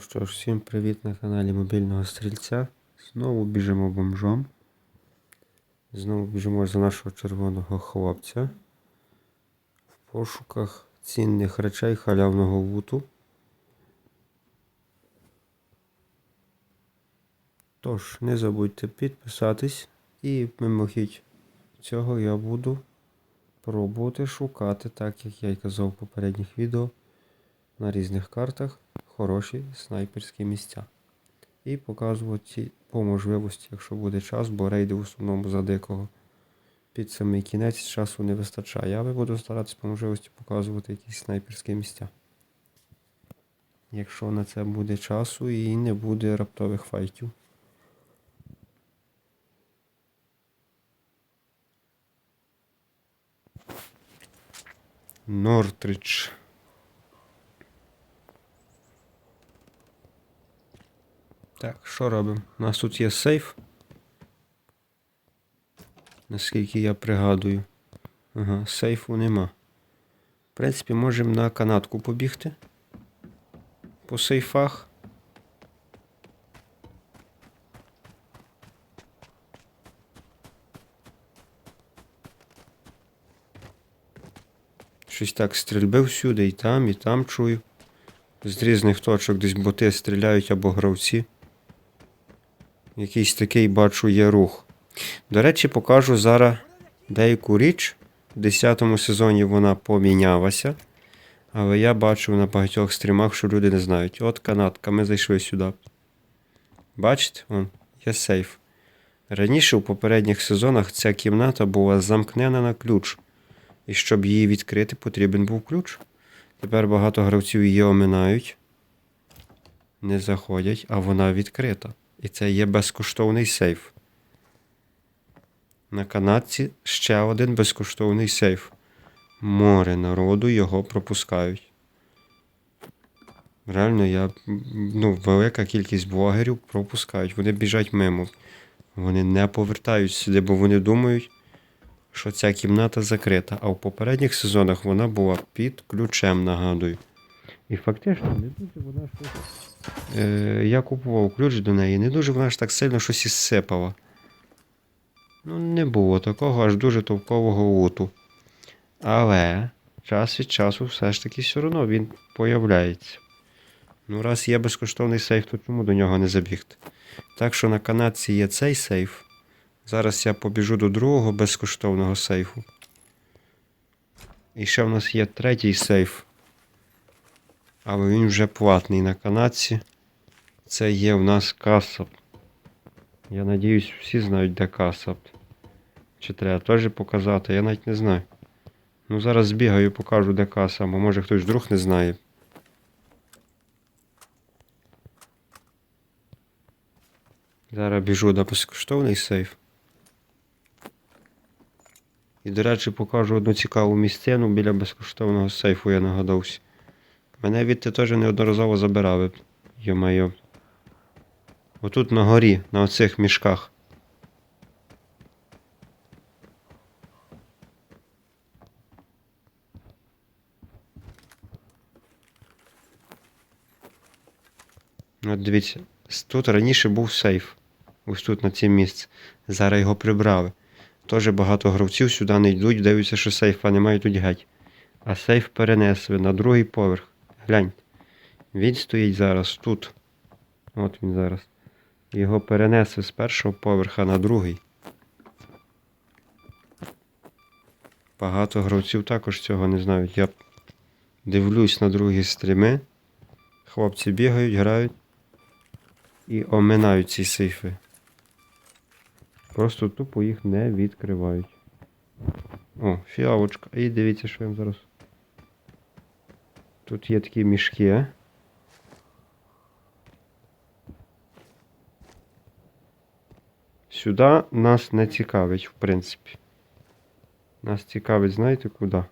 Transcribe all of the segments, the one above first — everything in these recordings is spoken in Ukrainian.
Що ж, всім привіт на каналі Мобільного Стрільця. Знову біжимо бомжом. Знову біжимо за нашого червоного хлопця. В пошуках цінних речей халявного луту. Тож, не забудьте підписатись і мимохідь цього я буду пробувати шукати, так як я й казав в попередніх відео, на різних картах хороші снайперські місця. І показувати по можливості, якщо буде час, бо рейди в основному за дикого під самий кінець часу не вистачає. Але буду старатися по можливості показувати якісь снайперські місця. Якщо на це буде часу і не буде раптових файтів. Нортридж. Так, що робимо? У нас тут є сейф. Наскільки я пригадую. Ага, сейфу нема. В принципі, можемо на канатку побігти. По сейфах. Щось так стрільби всюди, і там, і там чую. З різних точок десь боти стріляють або гравці. Якийсь такий бачу є рух. До речі, покажу зараз деяку річ. В 10 сезоні вона помінялася. Але я бачив на багатьох стрімах, що люди не знають. От канатка, ми зайшли сюди. Бачите, вон, є сейф. Раніше у попередніх сезонах ця кімната була замкнена на ключ. І щоб її відкрити, потрібен був ключ. Тепер багато гравців її оминають, не заходять, а вона відкрита. І це є безкоштовний сейф. На канадці ще один безкоштовний сейф. Море народу його пропускають. Реально, я, ну, велика кількість блогерів пропускають. Вони біжать мимо. Вони не повертають сюди, бо вони думають, що ця кімната закрита. А в попередніх сезонах вона була під ключем, нагадую. І фактично не дуже вона щось. Е, я купував ключ до неї, не дуже вона ж так сильно щось ізсипала. Ну, не було такого аж дуже товкового луту. Але час від часу все ж таки все одно він появляється. Ну, раз є безкоштовний сейф, то чому до нього не забігти? Так що на канадці є цей сейф. Зараз я побіжу до другого безкоштовного сейфу. І ще в нас є третій сейф. Але він вже платний на канадці. Це є в нас касап. Я надіюсь, всі знають, де касап. Чи треба теж показати, я навіть не знаю. Ну, зараз збігаю, покажу, де каса, бо може хтось вдруг не знає. Зараз біжу на безкоштовний сейф. І, до речі, покажу одну цікаву місцину біля безкоштовного сейфу, я нагадався. Мене відти теж неодноразово забирали. Йо-майо. Отут на горі, на оцих мішках. От дивіться, тут раніше був сейф. Ось тут на це місце. Зараз його прибрали. Теж багато гравців сюди не йдуть, дивляться, що сейфа немає тут геть. А сейф перенесли на другий поверх. Гляньте. Він стоїть зараз тут. От він зараз. Його перенесли з першого поверха на другий. Багато гравців також цього не знають. Я дивлюсь на другі стріми. Хлопці бігають, грають і оминають ці сейфи. Просто тупо їх не відкривають. О, фіалочка. І дивіться, що вам зараз. Тут є такі мішки. Сюди нас не цікавить, в принципі. Нас цікавить, знаєте куди?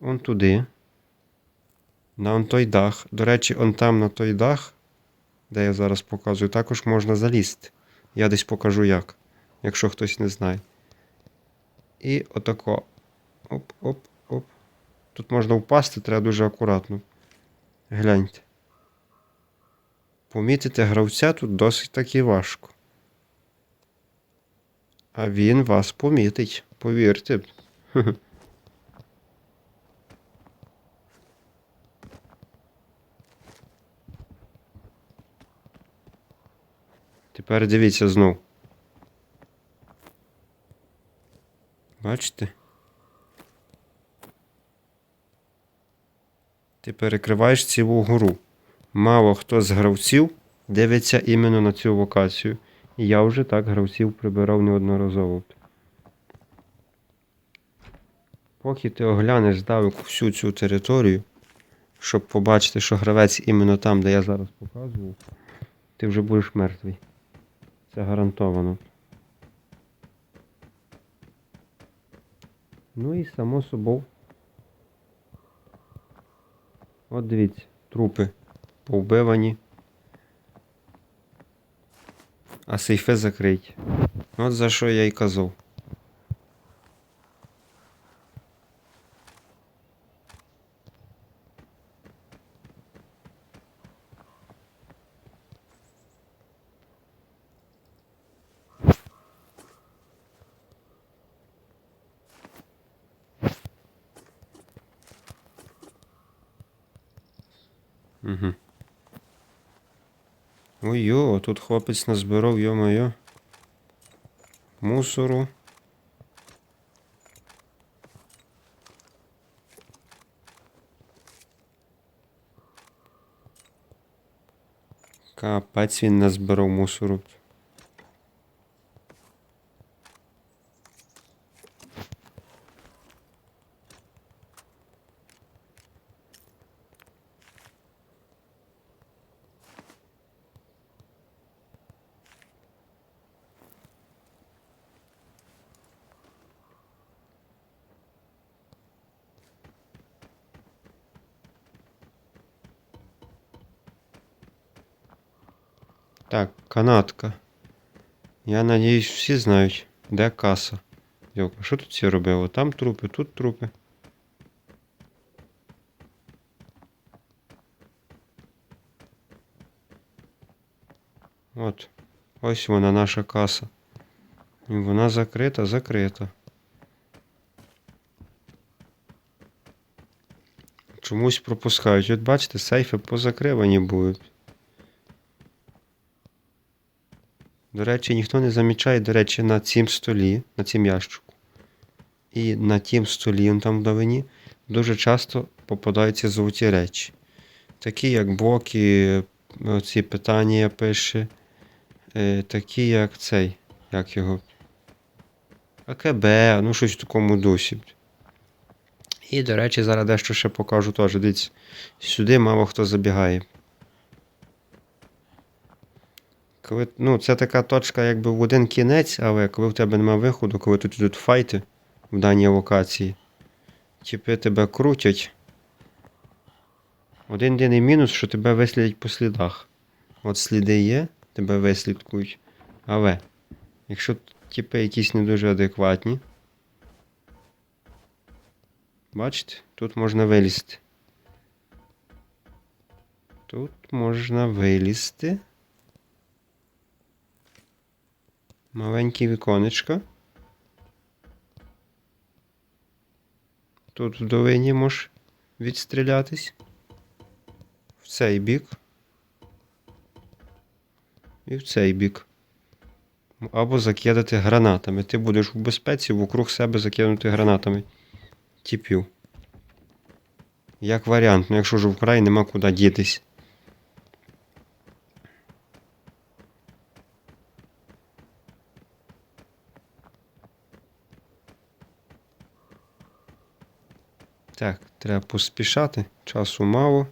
Он туди. На он той дах. До речі, он там на той дах, де я зараз показую, також можна залізти. Я десь покажу як, якщо хтось не знає. І отако. Оп, оп, оп. Тут можна впасти, треба дуже акуратно. Гляньте. Помітити гравця тут досить таки важко. А він вас помітить, повірте. Тепер дивіться знов. Бачите? Ти перекриваєш цілу гору. Мало хто з гравців дивиться іменно на цю локацію. І я вже так гравців прибирав неодноразово. Поки ти оглянеш здалеку всю цю територію, щоб побачити, що гравець іменно там, де я зараз показував, ти вже будеш мертвий. Це гарантовано. Ну і само собою. От дивіться, трупи повбивані. А сейфи закриті. От за що я й казав. Ой-йо, тут хлопець назбирав, йо-моє. Мусору. Капець він назбирав мусору. Так, канатка. Я надіюсь, всі знають, де каса. Йока, що тут всі робили? Там трупи, тут трупи. От. Ось вона наша каса. І вона закрита, закрита. Чомусь пропускають. От бачите, сейфи позакривані будуть. До речі, ніхто не замічає, до речі, на цім столі, на цім ящику. І на тім столі, там вдалині, дуже часто попадаються золоті речі. Такі, як блоки, ці питання пише, е, такі, як цей, як його. АКБ, ну щось в такому дусі. І, до речі, зараз дещо ще покажу теж. Дивіться, сюди мало хто забігає. Коли, ну, це така точка якби в один кінець, але коли в тебе немає виходу, коли тут йдуть файти в даній локації, типи тебе крутять. Один єдиний мінус, що тебе вислідять по слідах. От сліди є, тебе вислідкують. Але, якщо типи якісь не дуже адекватні, бачите, тут можна вилізти. Тут можна вилізти. Маленькі віконечка. Тут в долині можеш відстрілятись. В цей бік. І в цей бік. Або закидати гранатами. Ти будеш у безпеці вокруг себе закинути гранатами. Тіпів. Як варіант, ну якщо ж вкрай нема куди дітись. Так, треба поспішати, часу мало.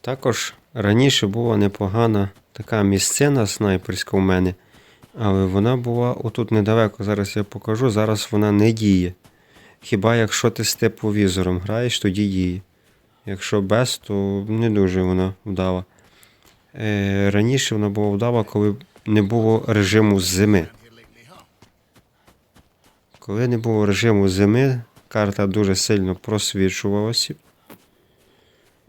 Також раніше була непогана така місцина снайперська у мене. Але вона була отут недалеко, зараз я покажу, зараз вона не діє. Хіба якщо ти з тепловізором граєш, тоді діє. Якщо без, то не дуже вона вдала. Е, раніше вона була вдала, коли не було режиму зими. Коли не було режиму зими, карта дуже сильно просвічувалася.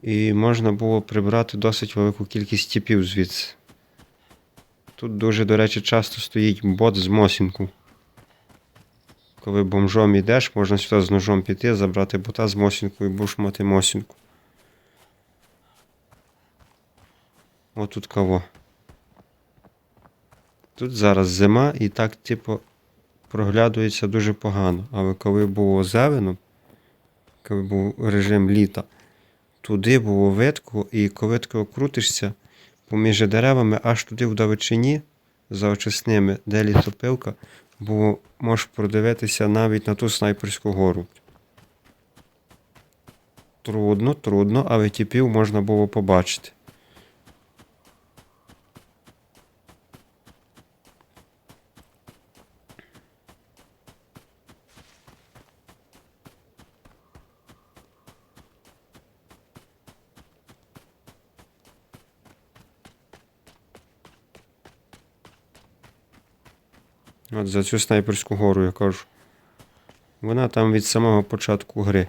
І можна було прибрати досить велику кількість типів звідси. Тут дуже, до речі, часто стоїть бот з Мосінку. Коли бомжом йдеш, можна сюди з ножом піти, забрати бота з Мосінку і будеш мати Мосінку. Отут кого. Тут зараз зима і так, типу, проглядується дуже погано. Але коли було зелено, коли був режим літа, туди було видко, і коли ти крутишся поміж деревами, аж туди в далечині, за очисними, де літопилка, бо можеш продивитися навіть на ту снайперську гору. Трудно, трудно, але тіпів можна було побачити. От за цю снайперську гору я кажу. Вона там від самого початку гри.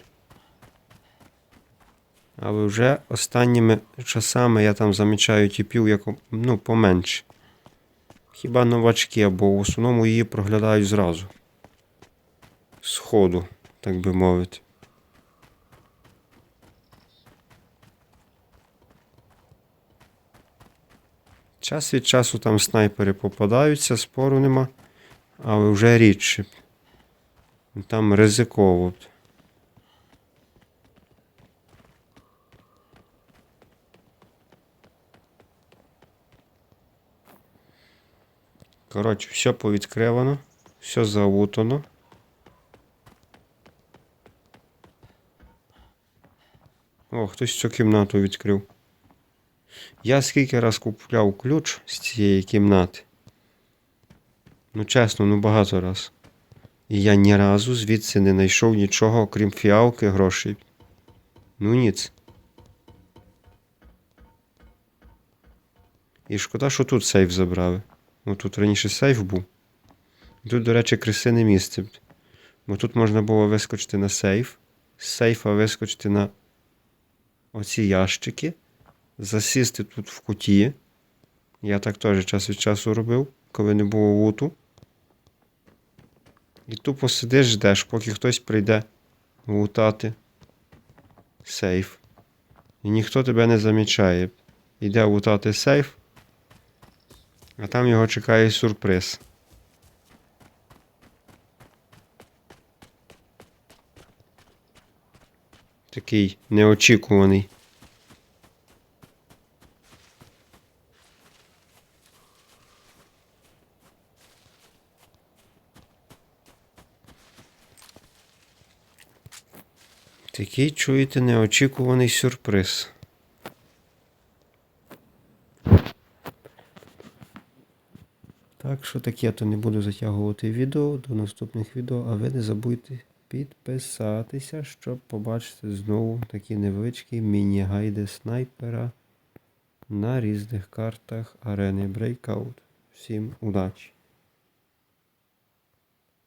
Але вже останніми часами я там замічаю типів як ну, поменше. Хіба новачки, або в основному її проглядають зразу. З ходу, так би мовити. Час від часу там снайпери попадаються, спору нема, але вже рідше. Там ризиково. Коротше, все повідкривано, все залутано. О, хтось цю кімнату відкрив. Я скільки раз купляв ключ з цієї кімнати. Ну, чесно, ну багато раз. І я ні разу звідси не знайшов нічого, окрім фіалки, грошей. Ну ніц. І шкода, що тут сейф забрали. Ну тут раніше сейф був. Тут, до речі, крисине місце. Бо тут можна було вискочити на сейф, з сейфа вискочити на оці ящики, засісти тут в куті. Я так теж час від часу робив, коли не було луту. І тупо сидиш, ждеш, поки хтось прийде лутати сейф. І ніхто тебе не замічає. Йде лутати сейф, а там його чекає сюрприз. Такий неочікуваний. Такий, чуєте, неочікуваний сюрприз. Так що таке, то не буду затягувати відео до наступних відео, а ви не забудьте підписатися, щоб побачити знову такі невеличкі міні-гайди снайпера на різних картах арени Breakout. Всім удачі!